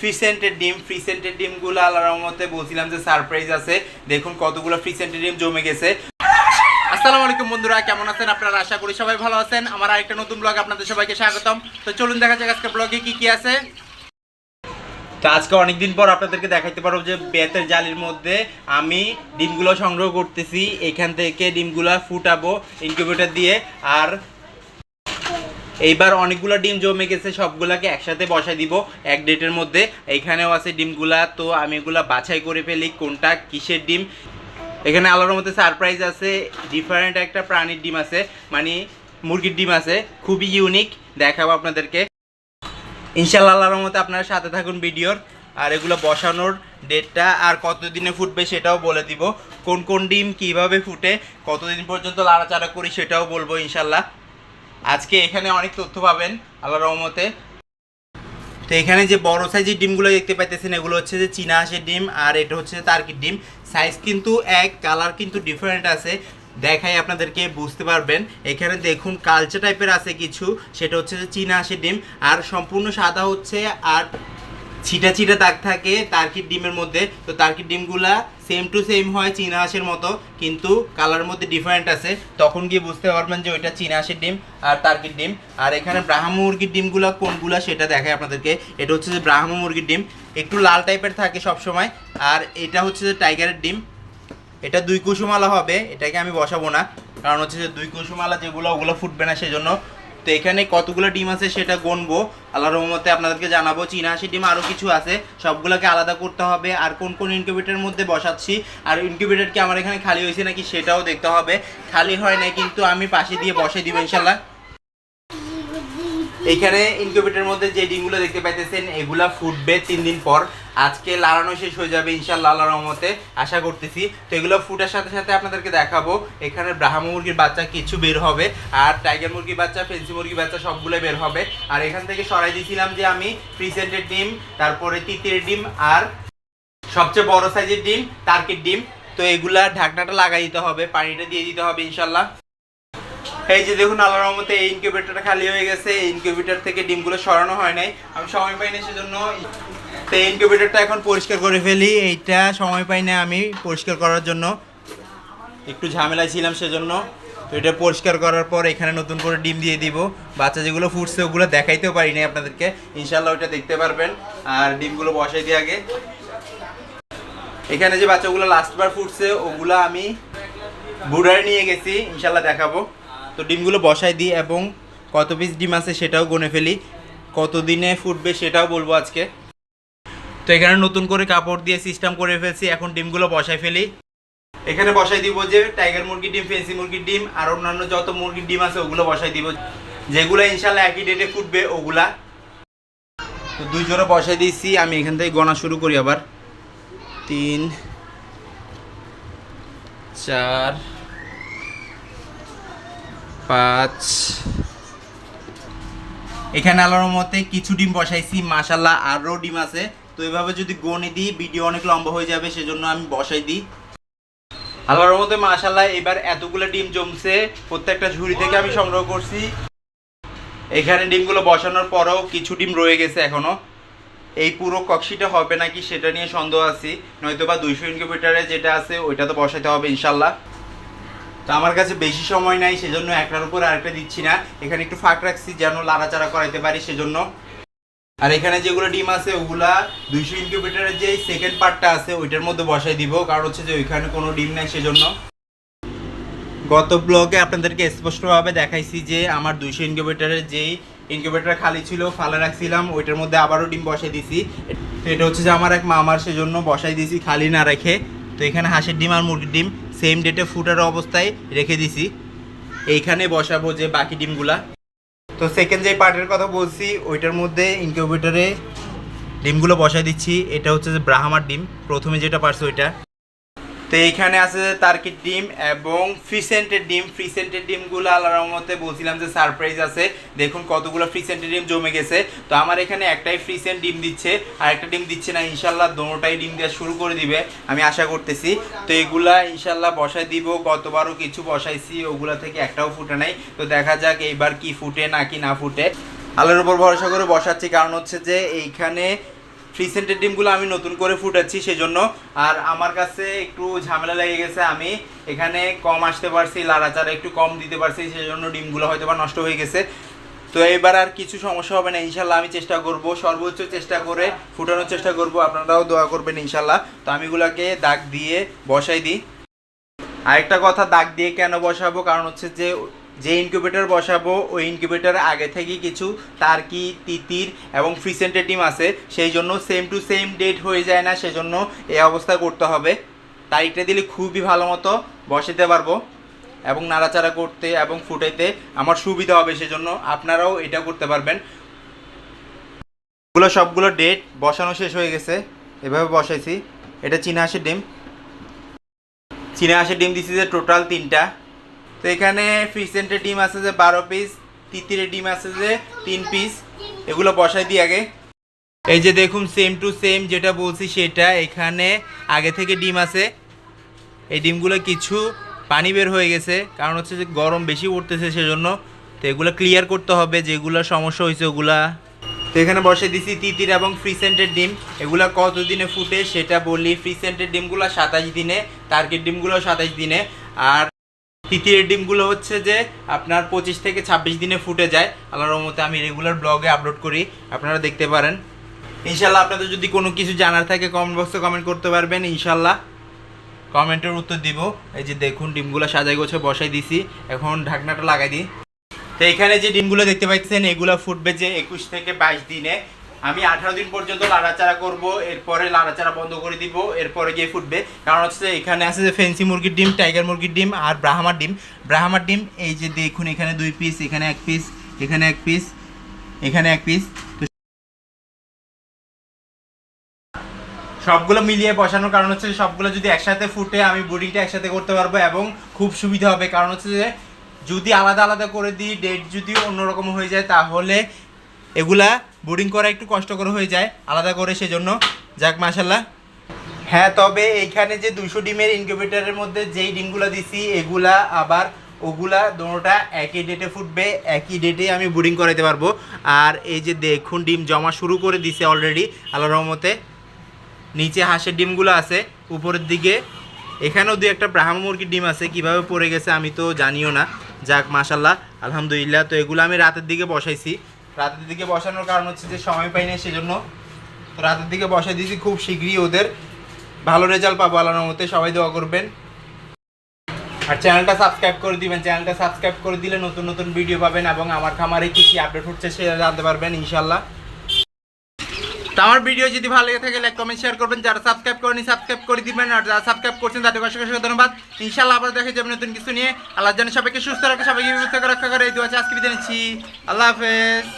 ফ্রিসেন্টের ডিম ফ্রিসেন্টের ডিমগুলো আল্লাহর রহমতে বলছিলাম যে সারপ্রাইজ আছে। দেখুন কতগুলো ফ্রিসেন্টের ডিম জমে গেছে। আসসালামু আলাইকুম বন্ধুরা, কেমন আছেন আপনারা? আশা করি সবাই ভালো আছেন। আমার আরেকটা নতুন ব্লগ আপনাদের সবাইকে স্বাগতম। তো চলুন দেখা যাক আজকে ব্লগে কি কি আছে। তো আজকে অনেকদিন পর আপনাদেরকে দেখাইতে পারব যে বেতের জালির মধ্যে আমি ডিমগুলো সংগ্রহ করতেছি। এখান থেকে ডিমগুলো ফুটাবো ইনকিউবেটর দিয়ে। আর এইবার অনেকগুলো ডিম জমে গেছে, সবগুলাকে একসাথে বসাই দিব। এক ডেটের মধ্যে। এইখানেও আছে ডিমগুলা, তো আমি এগুলা বাছাই করে ফেলি, কোনটা কিসের ডিম। এখানে আলোর মধ্যে সারপ্রাইজ আছে ডিফারেন্ট একটা প্রাণীর ডিম আছে মানে মুরগির ডিম আছে, খুবই ইউনিক দেখাবো আপনাদেরকে। ইনশাল্লাহ আল্লাহর মতো আপনারা সাথে থাকুন ভিডিওর। আর এগুলো বসানোর ডেটটা আর কতদিনে ফুটবে সেটাও বলে দিব। কোন কোন ডিম কীভাবে ফুটে, কতদিন পর্যন্ত লাড়াচাড়া করি সেটাও বলব ইনশাল্লাহ আজকে এখানে অনেক তথ্য পাবেন আল্লাহ রহমতে। তো এখানে যে বড় সাইজের ডিমগুলো দেখতে পাইতেছেন, এগুলো হচ্ছে যে চীনা হাঁসের ডিম আর এটা হচ্ছে তার্কির ডিম। সাইজ কিন্তু এক কালার কিন্তু ডিফারেন্ট আছে। দেখাই আপনাদেরকে, বুঝতে পারবেন। এখানে দেখুন কালচা টাইপের আছে কিছু। সেটা হচ্ছে যে চীনা হাঁসের ডিম। আর সম্পূর্ণ সাদা হচ্ছে আর ছিটা ছিটা দাগ থাকে তার্কির ডিমের মধ্যে। তো তার্কির ডিমগুলা সেম টু সেম হয় চীনা হাঁসের মতো, কিন্তু কালার মধ্যে ডিফারেন্ট আছে। তখন গিয়ে বুঝতে পারবেন যে ওইটা চীনা হাঁসের ডিম আর তার্কির ডিম। আর এখানে ব্রাহ্ম মুরগির ডিমগুলো কোনগুলা সেটা দেখায় আপনাদেরকে। এটা হচ্ছে যে ব্রাহ্ম মুরগির ডিম। একটু লাল টাইপের থাকে সব সময় আর এটা হচ্ছে যে টাইগারের ডিম। এটা দুই কুসুমালা হবে, এটাকে আমি বসাবো না। কারণ হচ্ছে যে দুই কুসুমালা যেগুলো, ওগুলো ফুটবে না সেজন্য। তো এখানে কতগুলো ডিম আছে সেটা গণবো আল্লাহ রহমতে আপনাদেরকে জানাব, চীনা হাসি ডিম আরও কিছু আছে। সবগুলোকে আলাদা করতে হবে। আর কোন কোন ইনকিউবেটারের মধ্যে বসাচ্ছি? আর ইনকিউবেটার কি আমার এখানে খালি হয়েছে নাকি সেটাও দেখতে হবে। খালি হয় না কিন্তু আমি পাশে দিয়ে বসে দিব ইনশাল্লাহ। এখানে ইনকিউবেটরের মধ্যে যে ডিমগুলো দেখতে পাইতেছেন, এগুলা ফুটবে তিন দিন পর। আজকে লাড়ানো শেষ হয়ে যাবে ইনশাল্লাহ আল্লাহর রহমতে, আশা করতেছি। তো এগুলো ফুটার সাথে সাথে আপনাদেরকে দেখাবো। এখানে ব্রাহ্ম মুরগির বাচ্চা কিছু বের হবে, আর টাইগার মুরগির বাচ্চা ফেন্সি মুরগির বাচ্চা সবগুলো বের হবে। আর এখান থেকে সরাই দিয়েছিলাম যে আমি প্রিসেন্টের ডিম, তারপরে তিতির ডিম, আর সবচেয়ে বড় সাইজের ডিম টার্কির ডিম। তো এগুলা ঢাকনাটা লাগাই দিতে হবে, পানিটা দিয়ে দিতে হবে ইনশাল্লাহ এই যে দেখুন, আল্লাহর রহমতে এই ইনকিউবেটরটা খালি হয়ে গেছে। এই ইনকিউবেটর থেকে ডিমগুলো সরানো হয় নাই। আমি সময় পাই না সেজন্য তো এই ইনকিউবেটরটা এখন পরিষ্কার করে ফেলি। এইটা সময় পাই না আমি পরিষ্কার করার জন্য। একটু ঝামেলায় ছিলাম সেজন্য। তো এটা পরিষ্কার করার পর এখানে নতুন করে ডিম দিয়ে দিব। বাচ্চা যেগুলো ফুটছে ওগুলো দেখাইতেও পারি নাই আপনাদেরকে। ইনশাল্লাহ ওইটা দেখতে পারবেন। আর ডিমগুলো বসাই দিয়ে আগে। এখানে যে বাচ্চাগুলো লাস্টবার ফুটছে, ওগুলো আমি বুড়ায় নিয়ে গেছি। ইনশাল্লাহ দেখাবো। তো ডিমগুলো বসাই দিই এবং কত পিস ডিম আছে সেটাও গনে ফেলি। কত দিনে ফুটবে সেটাও বলব আজকে। তো এখানে নতুন করে কাপড় দিয়ে সিস্টেম করে ফেলছি, এখন ডিমগুলো বসাই ফেলি। এখানে বসাই দিব যে টাইগার মুরগির ডিম ফেন্সি মুরগির ডিম, আর অন্যান্য যত মুরগির ডিম আছে ওগুলো বসাই দিব। যেগুলো ইনশাল্লাহ একই ডেটে ফুটবে ওগুলা। তো দুই জোড়া বসাই দিয়েছি, আমি এখান থেকে গণা শুরু করি আবার। তিন, চার পাঁচ। এখানে আলোর মতে কিছু ডিম বসাইছি মাশাল্লাহ আরও ডিম আছে। তো এভাবে যদি গণে দিই, ভিডিও অনেক লম্বা হয়ে যাবে, সেজন্য আমি বসাই দিই। আল্লাহর মতে মাশাল্লাহ এবার এতগুলো ডিম জমছে, প্রত্যেকটা ঝুড়ি থেকে আমি সংগ্রহ করছি। এখানে ডিমগুলো বসানোর পরেও কিছু ডিম রয়ে গেছে এখনও। এই পুরো কক্সিটা হবে নাকি সেটা নিয়ে সন্দেহ আছি নয়তো বা দুইশো ইনকিউবেটারে যেটা আছে, ওইটা তো বসাতে হবে ইনশাল্লাহ তো আমার কাছে বেশি সময় নাই, সেজন্য একটার উপর আরেকটা দিচ্ছি না। এখানে একটু ফাঁক রাখছি যেন লাড়াচাড়া করাইতে পারি, সেজন্য। আর এখানে যেগুলো ডিম আছে, ওগুলা দুইশো ইনকিউবেটারের যে সেকেন্ড পার্টটা আছে, ওইটার মধ্যে বসাই দিব। কারণ হচ্ছে যে ওইখানে কোনো ডিম নাই, সেজন্য। গত ব্লগে আপনাদেরকে স্পষ্টভাবে দেখাইছি যে আমার দুইশো ইনকিউবেটারের যেই ইনকিউবেটার খালি ছিল, ফালা রাখছিলাম, ওইটার মধ্যে আবারও ডিম বসাই দিছি। এটা হচ্ছে যে আমার এক মামার, সেজন্য বসাই দিছি খালি না রেখে। তো এখানে হাঁসের ডিম আর মুরগির ডিম সেম ডেটে ফুটার অবস্থায় রেখে দিছি। এইখানে বসাবো যে বাকি ডিমগুলা। তো সেকেন্ড যে পার্টের কথা বলছি, ওইটার মধ্যে ইনকিউবেটরে ডিমগুলো বসাই দিচ্ছি। এটা হচ্ছে যে ব্রাহ্মার ডিম, প্রথমে যেটা পারছে ওইটা। তো এইখানে আছে যে তার্কির ডিম এবং ফ্রিসেন্টের ডিম। ফ্রিসেন্টের ডিমগুলো আল্লাহর রহমতে বলছিলাম যে সারপ্রাইজ আছে। দেখুন কতগুলো ফ্রিসেন্টের ডিম জমে গেছে। তো আমার এখানে একটাই ফ্রিসেন্ট ডিম দিচ্ছে আর একটা ডিম দিচ্ছে না ইনশাল্লাহ দোনোটাই ডিম দেওয়া শুরু করে দিবে, আমি আশা করতেছি। তো এগুলা ইনশাল্লাহ বসাই দিব, গতবারও কিছু বসাইছি, ওগুলা থেকে একটাও ফুটে নাই। তো দেখা যাক এইবার কি ফুটে নাকি না ফুটে। আল্লাহর উপর ভরসা করে বসাচ্ছি, কারণ হচ্ছে যে এইখানে ফ্রিসেন্টের ডিমগুলো আমি নতুন করে ফুটাচ্ছি সেজন্য। আর আমার কাছে একটু ঝামেলা লেগে গেছে আমি। এখানে কম আসতে পারছি, লাড়াচাড়া একটু কম দিতে পারছি, সেজন্য ডিমগুলো হয়তো বা নষ্ট হয়ে গেছে। তো এবার আর কিছু সমস্যা হবে না, ইনশাল্লাহ আমি চেষ্টা করব, সর্বোচ্চ চেষ্টা করে ফুটানোর চেষ্টা করব, আপনারাও দোয়া করবেন ইনশাল্লাহ। তো আমি এগুলাকে দাগ দিয়ে বসাই দিই। আরেকটা কথা, দাগ দিয়ে কেন বসাবো? কারণ হচ্ছে যে যে ইনকিউবেটর বসাবো, ওই ইনকিউবেটর আগে থেকে কিছু তার্কি, তিতির এবং ফ্রিসেন্টের টিম আছে। সেই জন্য সেম টু সেম ডেট হয়ে যায় না সেজন্য এই অবস্থা করতে হবে। তারিখটা দিলে খুবই ভালো মতো বসাতে পারব এবং নাড়াচাড়া করতে এবং ফুটাইতে আমার সুবিধা হবে, সেজন্য আপনারাও এটা করতে পারবেন। এগুলো সবগুলো ডেট বসানো শেষ হয়ে গেছে। এভাবে বসাইছি। এটা চীনা হাঁসের ডিম। চীনা হাঁসের ডিম দিছি যে টোটাল তিনটা। তো এখানে ফিসেন্টের ডিম আছে যে বারো পিস তিতিরের ডিম আছে যে তিন পিস এগুলো বসাই দিই আগে। এই যে দেখুন সেম টু সেম যেটা বলছি সেটা এখানে আগে থেকে ডিম আছে। এই ডিমগুলো কিছু পানি বের হয়ে গেছে, কারণ হচ্ছে যে গরম বেশি পড়তেছে সেজন্য। তো এগুলো ক্লিয়ার করতে হবে যেগুলো সমস্যা হয়েছে ওগুলা। তো এখানে বসে দিছি তিতির এবং ফ্রিসেন্টের ডিম। এগুলো কত দিনে ফুটে সেটা বলি। ফ্রিসেন্টের ডিমগুলো সাতাশ দিনে টার্গেট ডিমগুলো সাতাশ দিনে। আর তিতিরের ডিমগুলো হচ্ছে যে আপনার পঁচিশ থেকে ছাব্বিশ দিনে ফুটে যায়। আল্লাহর রহমতে আমি রেগুলার ব্লগে আপলোড করি। আপনারা দেখতে পারেন। ইনশাল্লাহ আপনাদের যদি কোনো কিছু জানার থাকে কমেন্ট বক্সে কমেন্ট করতে পারবেন ইনশাল্লাহ কমেন্টের উত্তর দিব। এই যে দেখুন, ডিমগুলো সাজাই গোছে বসাই দিছি। এখন ঢাকনাটা লাগাই দিই। তো এখানে যে ডিমগুলো দেখতে পাচ্ছেন এগুলো ফুটবে যে একুশ থেকে বাইশ দিনে। আমি আঠারো দিন পর্যন্ত লাড়াচাড়া করব, এরপরে লাড়াচাড়া বন্ধ করে দিব, এরপরে গিয়ে ফুটবে। কারণ হচ্ছে এখানে আছে যে ফেন্সি মুরগির ডিম টাইগার মুরগির ডিম আর ব্রাহ্মার ডিম। ব্রাহ্মার ডিম, এই যে দেখুন এখানে দুই পিস এখানে এক পিস এখানে এক পিস এখানে এক পিস সবগুলো মিলিয়ে বসানোর কারণ হচ্ছে সবগুলো যদি একসাথে ফুটে, আমি বুডিংটা একসাথে করতে পারব এবং খুব সুবিধা হবে। কারণ হচ্ছে যে যদি আলাদা আলাদা করে দিই ডেট যদি অন্যরকম হয়ে যায়, তাহলে এগুলা বোর্ডিং করা একটু কষ্টকর হয়ে যায়, আলাদা করে সেজন্য। যাক মাশাল্লাহ হ্যাঁ তবে এইখানে যে দুশো ডিমের ইনকিউবেটরের মধ্যে যেই ডিমগুলো দিছি, এগুলা আবার ওগুলা দোনোটা একই ডেটে ফুটবে, একই ডেটে আমি বোর্ডিং করাইতে পারব। আর এই যে দেখুন, ডিম জমা শুরু করে দিছে অলরেডি আল্লাহ রহমতে। নিচে হাঁসের ডিমগুলো আছে, উপরের দিকে। এখানেও দু একটা ব্রাহ্ম মুরগির ডিম আছে, কীভাবে পড়ে গেছে আমি তো জানিও না। যাক মাশাল্লাহ আলহামদুলিল্লাহ। তো এগুলো আমি রাতের দিকে বসাইছি। রাতের দিকে বসানোর কারণ হচ্ছে যে সময় পাই না সেজন্য। তো রাতের দিকে বসাই দিয়েছি খুব শীঘ্রই ওদের। ভালো রেজাল্ট পাবো আল্লাহর মতে সবাই দোয়া করবেন। আর চ্যানেলটা সাবস্ক্রাইব করে দিবেন। চ্যানেলটা সাবস্ক্রাইব করে দিলে নতুন নতুন ভিডিও পাবেন এবং আমার খামারে কী কী আপডেট হচ্ছে সেটা জানতে পারবেন ইনশাল্লাহ তো আমার ভিডিও যদি ভালো লেগে থাকে লাইক কমেন্ট শেয়ার করবেন। যারা সাবস্ক্রাইব করেনি সাবস্ক্রাইব করে দিবেন। আর যারা সাবস্ক্রাইব করছেন তাদের অসংখ্য ধন্যবাদ। ইনশাল্লাহ আবার দেখা যাবে নতুন কিছু নিয়ে। আল্লাহ জানে সবাইকে সুস্থ রাখে, সবাইকে ব্যবস্থা রক্ষা করে এই দু আজকে বিদায় আল্লাহ হাফেজ।